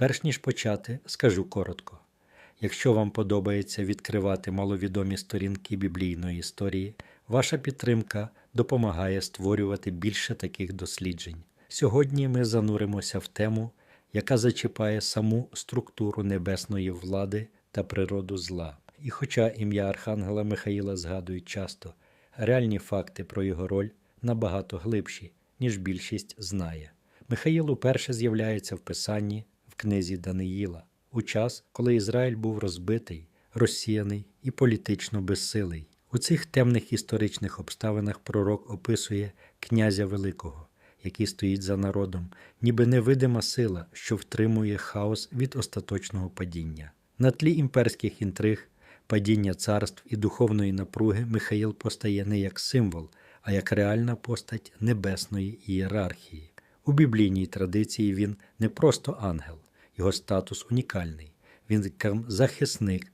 Перш ніж почати, скажу коротко. Якщо вам подобається відкривати маловідомі сторінки біблійної історії, ваша підтримка допомагає створювати більше таких досліджень. Сьогодні ми зануримося в тему, яка зачіпає саму структуру небесної влади та природу зла. І хоча ім'я Архангела Михаїла згадують часто, реальні факти про його роль набагато глибші, ніж більшість знає. Михаїл уперше з'являється в Писанні книзі Даниїла у час, коли Ізраїль був розбитий, розсіяний і політично безсилий. У цих темних історичних обставинах пророк описує князя Великого, який стоїть за народом, ніби невидима сила, що втримує хаос від остаточного падіння. На тлі імперських інтриг, падіння царств і духовної напруги Михаїл постає не як символ, а як реальна постать небесної ієрархії. У біблійній традиції він не просто ангел, його статус унікальний. Він захисник,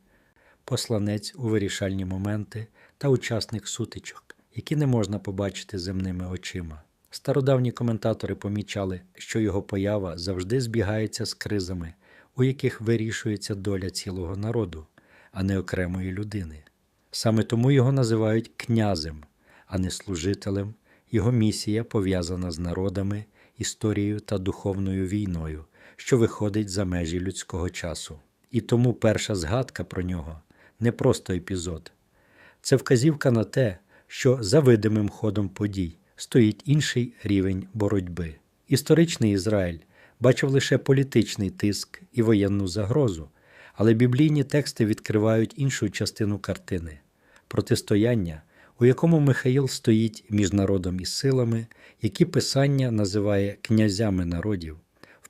посланець у вирішальні моменти та учасник сутичок, які не можна побачити земними очима. Стародавні коментатори помічали, що його поява завжди збігається з кризами, у яких вирішується доля цілого народу, а не окремої людини. Саме тому його називають князем, а не служителем. Його місія пов'язана з народами, історією та духовною війною, що виходить за межі людського часу. І тому перша згадка про нього не просто епізод. Це вказівка на те, що за видимим ходом подій стоїть інший рівень боротьби. Історичний Ізраїль бачив лише політичний тиск і воєнну загрозу, але біблійні тексти відкривають іншу частину картини протистояння, у якому Михаїл стоїть між народом і силами, які Писання називає князями народів,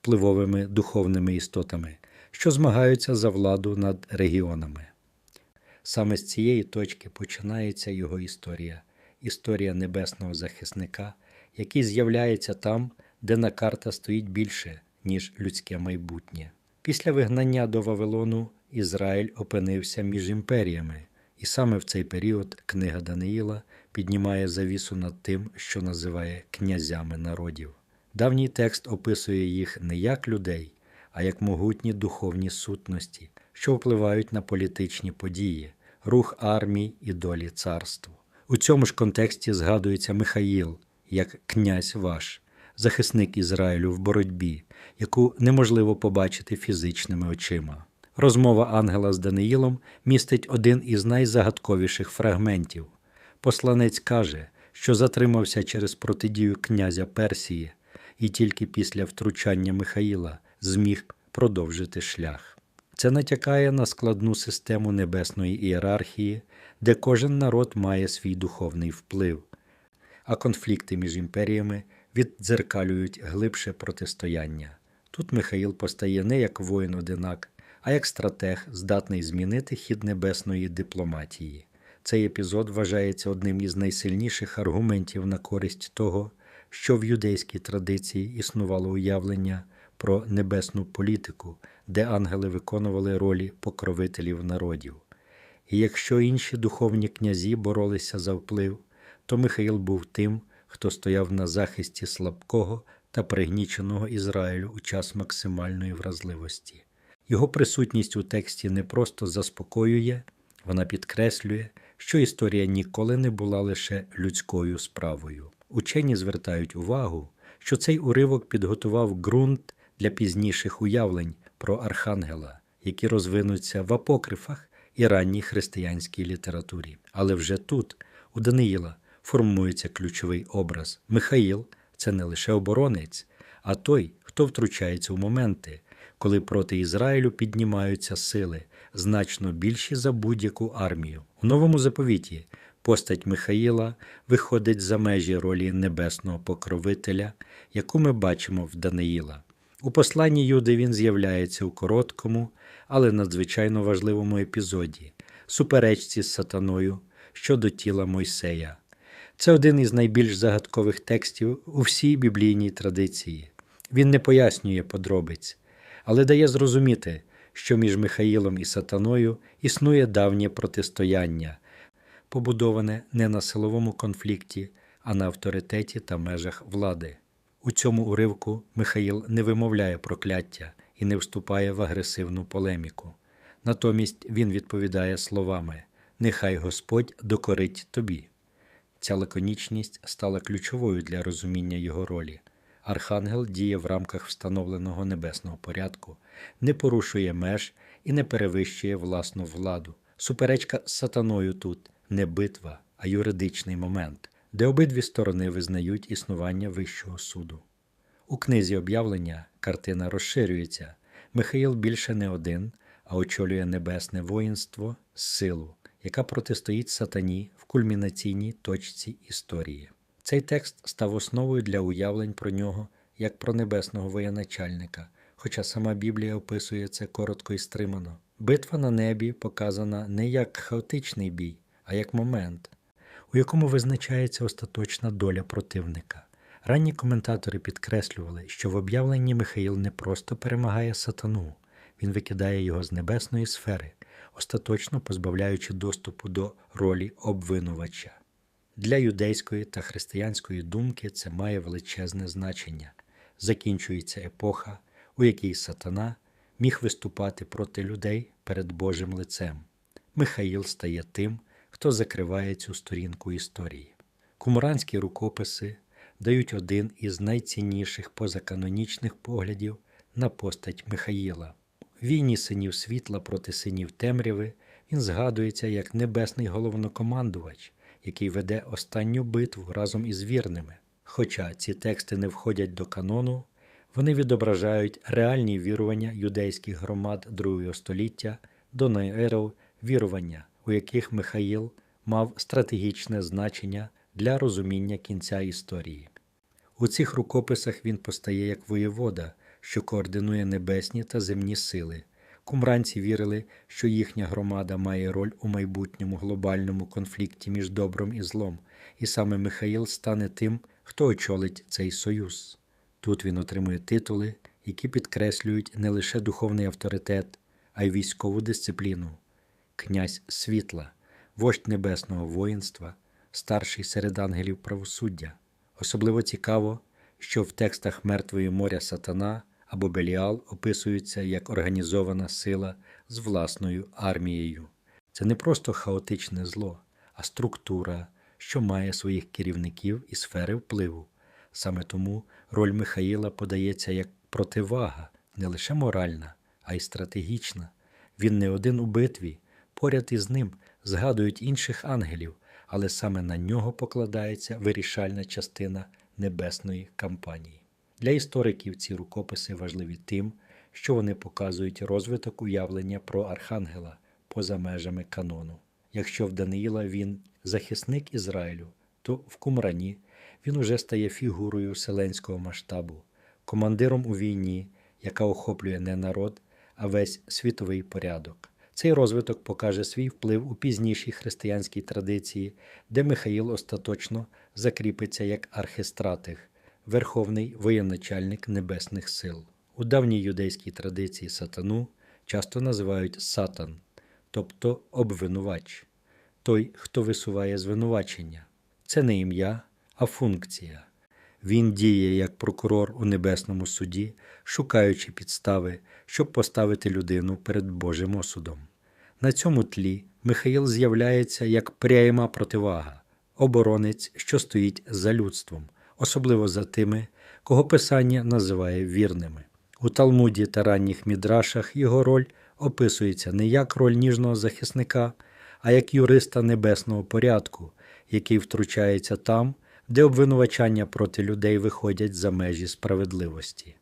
впливовими духовними істотами, що змагаються за владу над регіонами. Саме з цієї точки починається його історія, історія небесного захисника, який з'являється там, де на карта стоїть більше, ніж людське майбутнє. Після вигнання до Вавилону Ізраїль опинився між імперіями, і саме в цей період книга Даниїла піднімає завісу над тим, що називає князями народів. Давній текст описує їх не як людей, а як могутні духовні сутності, що впливають на політичні події, рух армій і долі царств. У цьому ж контексті згадується Михаїл як князь ваш, захисник Ізраїлю в боротьбі, яку неможливо побачити фізичними очима. Розмова ангела з Даниїлом містить один із найзагадковіших фрагментів. Посланець каже, що затримався через протидію князя Персії і тільки після втручання Михаїла зміг продовжити шлях. Це натякає на складну систему небесної ієрархії, де кожен народ має свій духовний вплив, а конфлікти між імперіями віддзеркалюють глибше протистояння. Тут Михаїл постає не як воїн-одинак, а як стратег, здатний змінити хід небесної дипломатії. Цей епізод вважається одним із найсильніших аргументів на користь того, що в юдейській традиції існувало уявлення про небесну політику, де ангели виконували ролі покровителів народів. І якщо інші духовні князі боролися за вплив, то Михаїл був тим, хто стояв на захисті слабкого та пригніченого Ізраїлю у час максимальної вразливості. Його присутність у тексті не просто заспокоює, вона підкреслює, що історія ніколи не була лише людською справою. Учені звертають увагу, що цей уривок підготував ґрунт для пізніших уявлень про архангела, які розвинуться в апокрифах і ранній християнській літературі. Але вже тут, у Даниїла, формується ключовий образ. Михаїл це не лише оборонець, а той, хто втручається у моменти, коли проти Ізраїлю піднімаються сили, значно більші за будь-яку армію. У новому заповіті постать Михаїла виходить за межі ролі небесного покровителя, яку ми бачимо в Даниїла. У посланні Юди він з'являється у короткому, але надзвичайно важливому епізоді суперечці з сатаною щодо тіла Мойсея. Це один із найбільш загадкових текстів у всій біблійній традиції. Він не пояснює подробиць, але дає зрозуміти, що між Михаїлом і сатаною існує давнє протистояння, побудоване не на силовому конфлікті, а на авторитеті та межах влади. У цьому уривку Михаїл не вимовляє прокляття і не вступає в агресивну полеміку. Натомість він відповідає словами Нехай Господь докорить тобі. Ця лаконічність стала ключовою для розуміння його ролі. Архангел діє в рамках встановленого небесного порядку, не порушує меж і не перевищує власну владу. Суперечка з сатаною тут не битва, а юридичний момент, де обидві сторони визнають існування Вищого суду. У книзі об'явлення картина розширюється. Михаїл більше не один, а очолює небесне воїнство силу, яка протистоїть сатані в кульмінаційній точці історії. Цей текст став основою для уявлень про нього як про небесного воєначальника, хоча сама Біблія описує це коротко і стримано. Битва на небі показана не як хаотичний бій, а як момент, у якому визначається остаточна доля противника. Ранні коментатори підкреслювали, що в об'явленні Михаїл не просто перемагає сатану, він викидає його з небесної сфери, остаточно позбавляючи доступу до ролі обвинувача. Для юдейської та християнської думки це має величезне значення. Закінчується епоха, у якій сатана міг виступати проти людей перед Божим лицем. Михаїл стає тим, хто закриває цю сторінку історії. Кумранські рукописи дають один із найцінніших позаканонічних поглядів на постать Михаїла. В війні синів світла проти синів темряви він згадується як небесний головнокомандувач, який веде останню битву разом із вірними. Хоча ці тексти не входять до канону, вони відображають реальні вірування юдейських громад другого століття до наеров вірування, у яких Михаїл мав стратегічне значення для розуміння кінця історії. У цих рукописах він постає як воєвода, що координує небесні та земні сили. Кумранці вірили, що їхня громада має роль у майбутньому глобальному конфлікті між добром і злом, і саме Михаїл стане тим, хто очолить цей союз. Тут він отримує титули, які підкреслюють не лише духовний авторитет, а й військову дисципліну. Князь світла, вождь небесного воїнства, старший серед ангелів правосуддя. Особливо цікаво, що в текстах Мертвої моря Сатана або Беліал описуються як організована сила з власною армією. Це не просто хаотичне зло, а структура, що має своїх керівників і сфери впливу. Саме тому роль Михаїла подається як противага, не лише моральна, а й стратегічна. Він не один у битві, поряд із ним згадують інших ангелів, але саме на нього покладається вирішальна частина небесної кампанії. Для істориків ці рукописи важливі тим, що вони показують розвиток уявлення про архангела поза межами канону. Якщо в Даниїла він захисник Ізраїлю, то в Кумрані він уже стає фігурою вселенського масштабу, командиром у війні, яка охоплює не народ, а весь світовий порядок. Цей розвиток покаже свій вплив у пізнішій християнській традиції, де Михаїл остаточно закріпиться як архистратих, верховний воєначальник небесних сил. У давній юдейській традиції сатану часто називають сатан, тобто обвинувач, той, хто висуває звинувачення. Це не ім'я, а функція. Він діє як прокурор у небесному суді, шукаючи підстави, щоб поставити людину перед Божим осудом. На цьому тлі Михаїл з'являється як пряма противага, оборонець, що стоїть за людством, особливо за тими, кого Писання називає вірними. У Талмуді та ранніх мідрашах його роль описується не як роль ніжного захисника, а як юриста небесного порядку, який втручається там, де обвинувачання проти людей виходять за межі справедливості.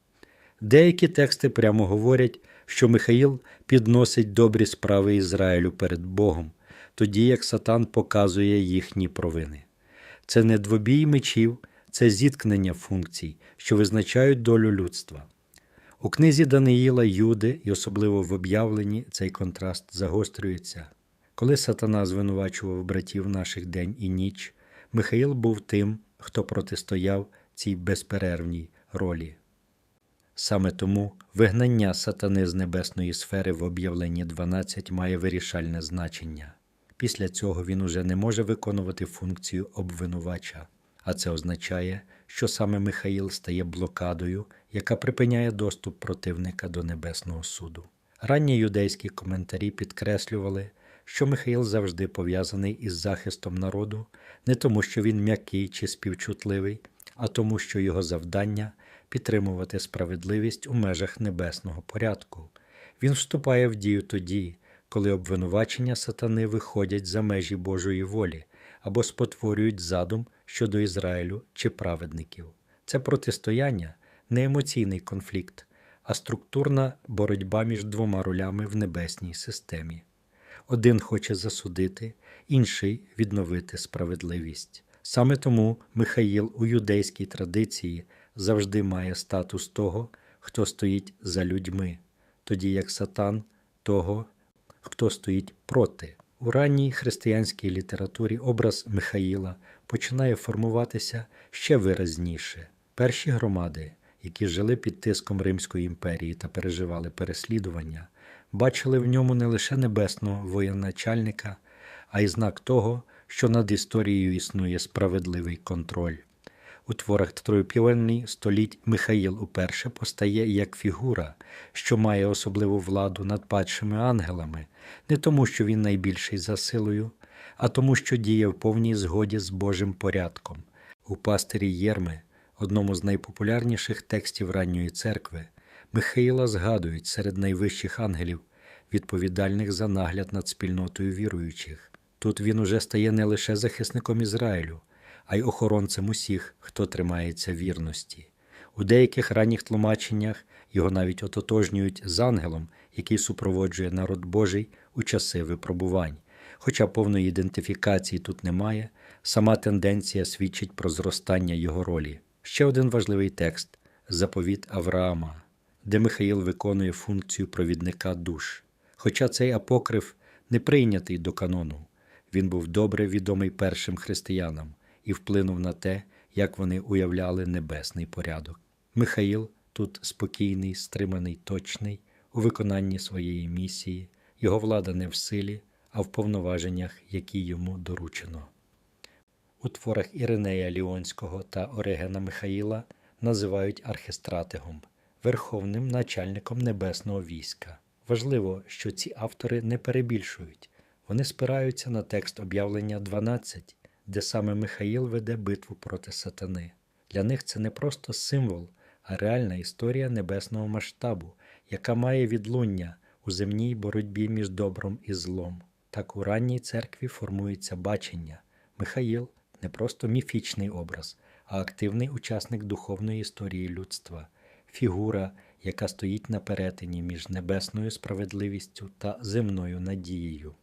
Деякі тексти прямо говорять, що Михаїл підносить добрі справи Ізраїлю перед Богом, тоді як Сатан показує їхні провини. Це не двобій мечів, це зіткнення функцій, що визначають долю людства. У книзі Даниїла, Юди і особливо в об'явленні цей контраст загострюється. Коли сатана звинувачував братів наших день і ніч, Михаїл був тим, хто протистояв цій безперервній ролі. Саме тому вигнання сатани з небесної сфери в об'явленні 12 має вирішальне значення. Після цього він уже не може виконувати функцію обвинувача, а це означає, що саме Михаїл стає блокадою, яка припиняє доступ противника до Небесного суду. Ранні юдейські коментарі підкреслювали, що Михаїл завжди пов'язаний із захистом народу, не тому, що він м'який чи співчутливий, а тому, що його завдання підтримувати справедливість у межах небесного порядку. Він вступає в дію тоді, коли обвинувачення сатани виходять за межі Божої волі або спотворюють задум щодо Ізраїлю чи праведників. Це протистояння не емоційний конфлікт, а структурна боротьба між двома ролями в небесній системі. Один хоче засудити, інший відновити справедливість. Саме тому Михаїл у юдейській традиції завжди має статус того, хто стоїть за людьми, тоді як сатан того, хто стоїть проти. У ранній християнській літературі образ Михаїла починає формуватися ще виразніше. Перші громади, які жили під тиском Римської імперії та переживали переслідування, бачили в ньому не лише небесного воєначальника, а й знак того, що над історією існує справедливий контроль. У творах Троєпівельний століть Михаїл уперше постає як фігура, що має особливу владу над падшими ангелами, не тому, що він найбільший за силою, а тому, що діє в повній згоді з Божим порядком. У пастирі Єрми, одному з найпопулярніших текстів ранньої церкви, Михаїла згадують серед найвищих ангелів, відповідальних за нагляд над спільнотою віруючих. Тут він уже стає не лише захисником Ізраїлю, а й охоронцем усіх, хто тримається вірності. У деяких ранніх тлумаченнях його навіть ототожнюють з ангелом, який супроводжує народ Божий у часи випробувань. Хоча повної ідентифікації тут немає, сама тенденція свідчить про зростання його ролі. Ще один важливий текст заповіт Авраама, де Михаїл виконує функцію провідника душ. Хоча цей апокриф не прийнятий до канону, він був добре відомий першим християнам і вплинув на те, як вони уявляли небесний порядок. Михаїл тут спокійний, стриманий, точний у виконанні своєї місії, його влада не в силі, а в повноваженнях, які йому доручено. У творах Іринея Ліонського та Орегена Михаїла називають архистратигом, верховним начальником небесного війська. Важливо, що ці автори не перебільшують, вони спираються на текст об'явлення 12, де саме Михаїл веде битву проти сатани. Для них це не просто символ, а реальна історія небесного масштабу, яка має відлуння у земній боротьбі між добром і злом. Так у ранній церкві формується бачення. Михаїл не просто міфічний образ, а активний учасник духовної історії людства, фігура, яка стоїть на перетині між небесною справедливістю та земною надією.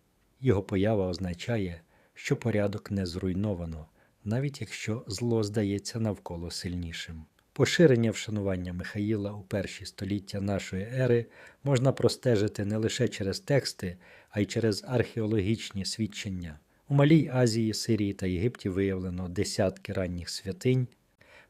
Його поява означає, що порядок не зруйновано, навіть якщо зло здається навколо сильнішим. Поширення вшанування Михаїла у перші століття нашої ери можна простежити не лише через тексти, а й через археологічні свідчення. У Малій Азії, Сирії та Єгипті виявлено десятки ранніх святинь,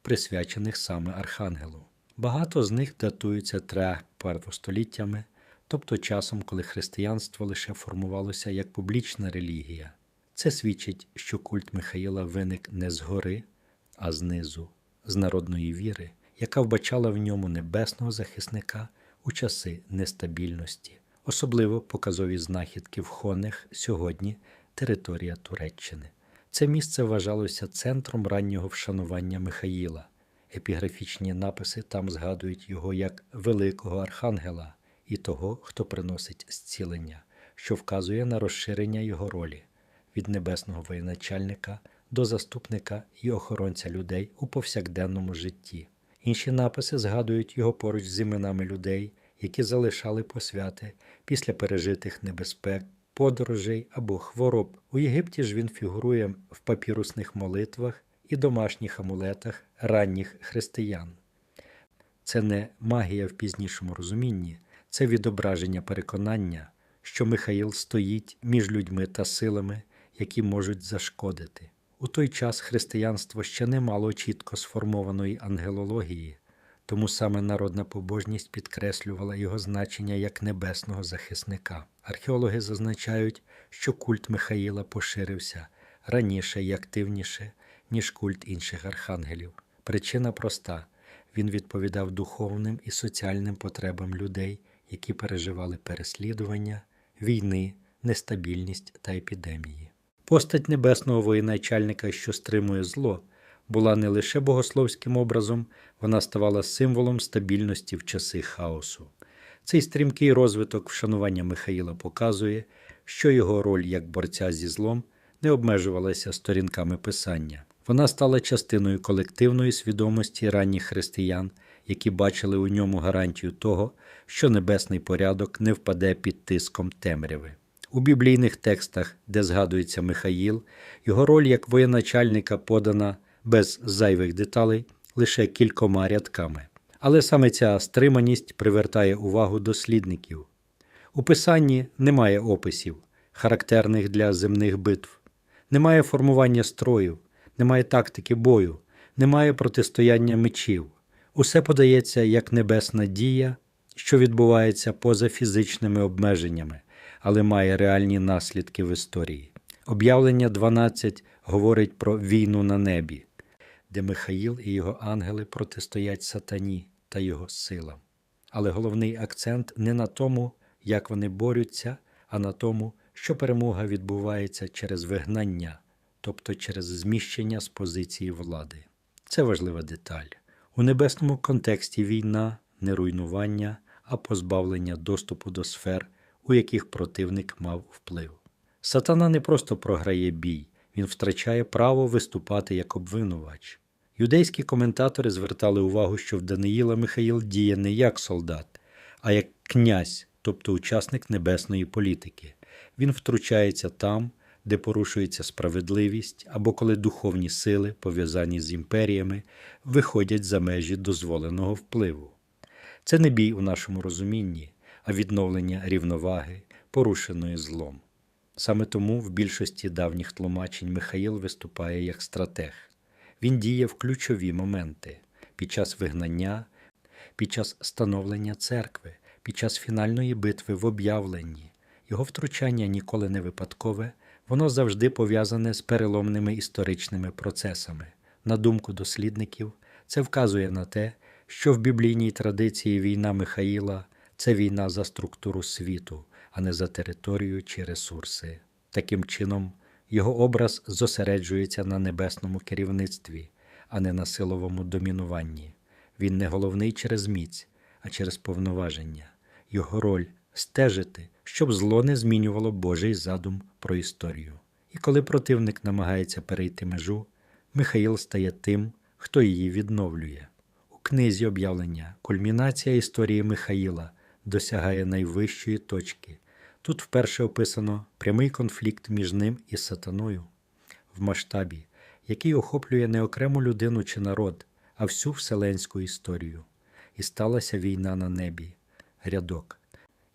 присвячених саме Архангелу. Багато з них датуються трьох первостоліттями, тобто часом, коли християнство лише формувалося як публічна релігія. Це свідчить, що культ Михаїла виник не згори, а знизу, з народної віри, яка вбачала в ньому небесного захисника у часи нестабільності, особливо показові знахідки в Хонех сьогодні територія Туреччини. Це місце вважалося центром раннього вшанування Михаїла. Епіграфічні написи там згадують його як великого архангела і того, хто приносить зцілення, що вказує на розширення його ролі від небесного воєначальника до заступника і охоронця людей у повсякденному житті. Інші написи згадують його поруч з іменами людей, які залишали посвяти після пережитих небезпек, подорожей або хвороб. У Єгипті ж він фігурує в папірусних молитвах і домашніх амулетах ранніх християн. Це не магія в пізнішому розумінні, це відображення переконання, що Михаїл стоїть між людьми та силами, які можуть зашкодити. У той час християнство ще не мало чітко сформованої ангелології, тому саме народна побожність підкреслювала його значення як небесного захисника. Археологи зазначають, що культ Михаїла поширився раніше і активніше, ніж культ інших архангелів. Причина проста він відповідав духовним і соціальним потребам людей, які переживали переслідування, війни, нестабільність та епідемії. Постать небесного воєначальника, що стримує зло, була не лише богословським образом, вона ставала символом стабільності в часи хаосу. Цей стрімкий розвиток вшанування Михаїла показує, що його роль як борця зі злом не обмежувалася сторінками писання. Вона стала частиною колективної свідомості ранніх християн, які бачили у ньому гарантію того, що небесний порядок не впаде під тиском темряви. У біблійних текстах, де згадується Михаїл, його роль як воєначальника подана без зайвих деталей лише кількома рядками. Але саме ця стриманість привертає увагу дослідників. У писанні немає описів, характерних для земних битв, немає формування строїв, немає тактики бою, немає протистояння мечів. Усе подається як небесна дія, що відбувається поза фізичними обмеженнями, але має реальні наслідки в історії. Об'явлення 12 говорить про війну на небі, де Михаїл і його ангели протистоять сатані та його силам. Але головний акцент не на тому, як вони борються, а на тому, що перемога відбувається через вигнання, тобто через зміщення з позиції влади. Це важлива деталь. У небесному контексті війна не руйнування, а позбавлення доступу до сфер, у яких противник мав вплив. Сатана не просто програє бій, він втрачає право виступати як обвинувач. Юдейські коментатори звертали увагу, що в Даниїла Михаїл діє не як солдат, а як князь, тобто учасник небесної політики. Він втручається там, де порушується справедливість, або коли духовні сили, пов'язані з імперіями, виходять за межі дозволеного впливу. Це не бій у нашому розумінні, а відновлення рівноваги, порушеної злом. Саме тому в більшості давніх тлумачень Михаїл виступає як стратег. Він діє в ключові моменти під час вигнання, під час становлення церкви, під час фінальної битви в об'явленні. Його втручання ніколи не випадкове, воно завжди пов'язане з переломними історичними процесами. На думку дослідників, це вказує на те, що в біблійній традиції війна Михаїла це війна за структуру світу, а не за територію чи ресурси. Таким чином, його образ зосереджується на небесному керівництві, а не на силовому домінуванні. Він не головний через міць, а через повноваження. Його роль стежити, щоб зло не змінювало Божий задум про історію. І коли противник намагається перейти межу, Михаїл стає тим, хто її відновлює. У книзі об'явлення кульмінація історії Михаїла досягає найвищої точки. Тут вперше описано прямий конфлікт між ним і сатаною в масштабі, який охоплює не окрему людину чи народ, а всю вселенську історію. І сталася війна на небі, рядок,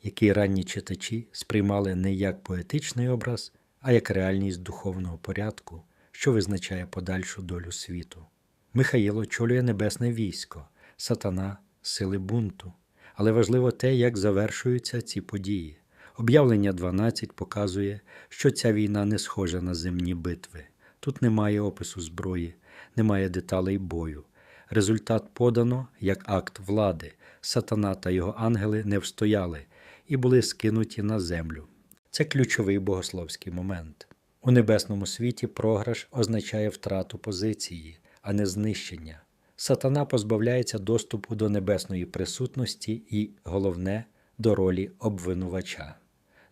який ранні читачі сприймали не як поетичний образ, а як реальність духовного порядку, що визначає подальшу долю світу. Михаїл очолює небесне військо, сатана, сили бунту. Але важливо те, як завершуються ці події. Об'явлення 12 показує, що ця війна не схожа на земні битви. Тут немає опису зброї, немає деталей бою. Результат подано як акт влади. Сатана та його ангели не встояли і були скинуті на землю. Це ключовий богословський момент. У небесному світі програш означає втрату позиції, а не знищення. Сатана позбавляється доступу до небесної присутності і, головне, до ролі обвинувача.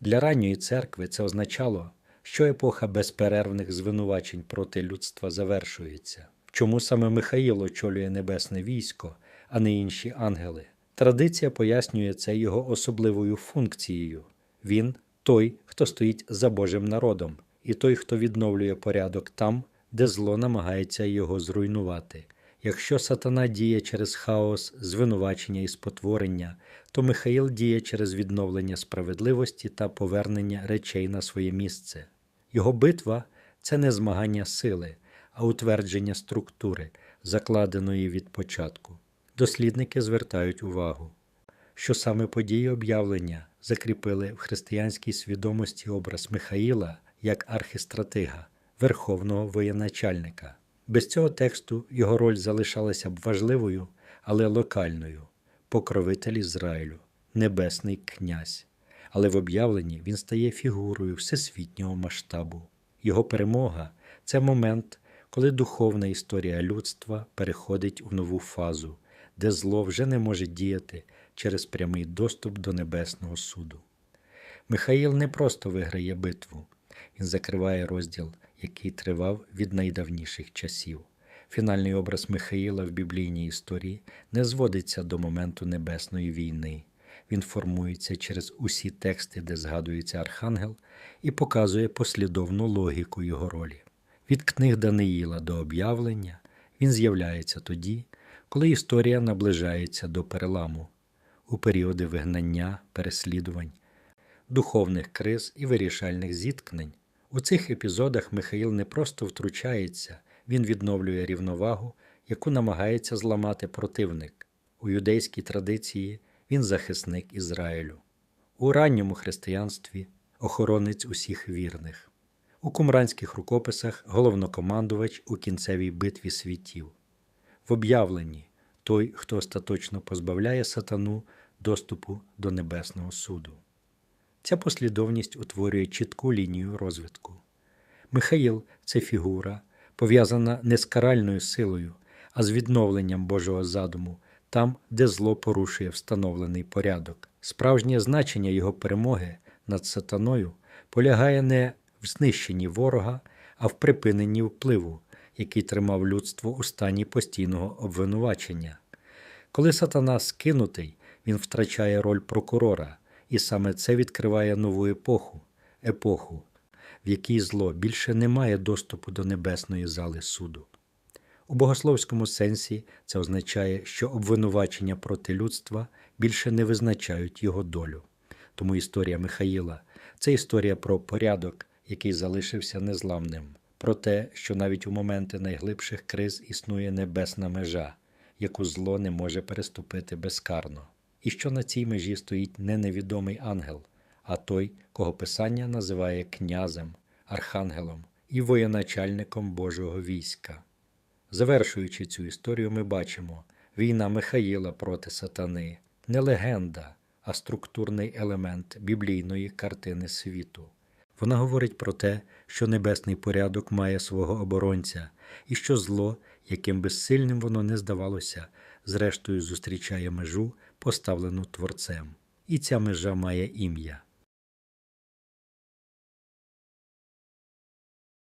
Для ранньої церкви це означало, що епоха безперервних звинувачень проти людства завершується. Чому саме Михаїл очолює небесне військо, а не інші ангели? Традиція пояснює це його особливою функцією. Він той, хто стоїть за Божим народом, і той, хто відновлює порядок там, де зло намагається його зруйнувати. Якщо сатана діє через хаос, звинувачення і спотворення, то Михаїл діє через відновлення справедливості та повернення речей на своє місце. Його битва це не змагання сили, а утвердження структури, закладеної від початку. Дослідники звертають увагу, що саме події об'явлення закріпили в християнській свідомості образ Михаїла як архістратига, верховного воєначальника. Без цього тексту його роль залишалася б важливою, але локальною покровитель Ізраїлю, небесний князь. Але в об'явленні він стає фігурою всесвітнього масштабу. Його перемога це момент, коли духовна історія людства переходить у нову фазу, де зло вже не може діяти через прямий доступ до небесного суду. Михаїл не просто виграє битву, він закриває розділ, який тривав від найдавніших часів. Фінальний образ Михаїла в біблійній історії не зводиться до моменту небесної війни. Він формується через усі тексти, де згадується архангел, і показує послідовну логіку його ролі. Від книг Даниїла до об'явлення він з'являється тоді, коли історія наближається до переламу, у періоди вигнання, переслідувань, духовних криз і вирішальних зіткнень. У цих епізодах Михаїл не просто втручається, він відновлює рівновагу, яку намагається зламати противник. У юдейській традиції він захисник Ізраїлю. У ранньому християнстві охоронець усіх вірних. У кумранських рукописах головнокомандувач у кінцевій битві світів. В об'явленні той, хто остаточно позбавляє сатану доступу до небесного суду. Ця послідовність утворює чітку лінію розвитку. Михаїл це фігура, пов'язана не з каральною силою, а з відновленням Божого задуму, там, де зло порушує встановлений порядок. Справжнє значення його перемоги над сатаною полягає не в знищенні ворога, а в припиненні впливу, який тримав людство у стані постійного обвинувачення. Коли сатана скинутий, він втрачає роль прокурора, і саме це відкриває нову епоху, епоху, в якій зло більше не має доступу до небесної зали суду. У богословському сенсі це означає, що обвинувачення проти людства більше не визначають його долю. Тому історія Михаїла це історія про порядок, який залишився незламним, про те, що навіть у моменти найглибших криз існує небесна межа, яку зло не може переступити безкарно, і що на цій межі стоїть не невідомий ангел, а той, кого Писання називає князем, архангелом і воєначальником Божого війська. Завершуючи цю історію, ми бачимо війна Михаїла проти сатани не легенда, а структурний елемент біблійної картини світу. Вона говорить про те, що небесний порядок має свого оборонця, і що зло, яким би сильним воно не здавалося, зрештою зустрічає межу, поставлену Творцем. І ця межа має ім'я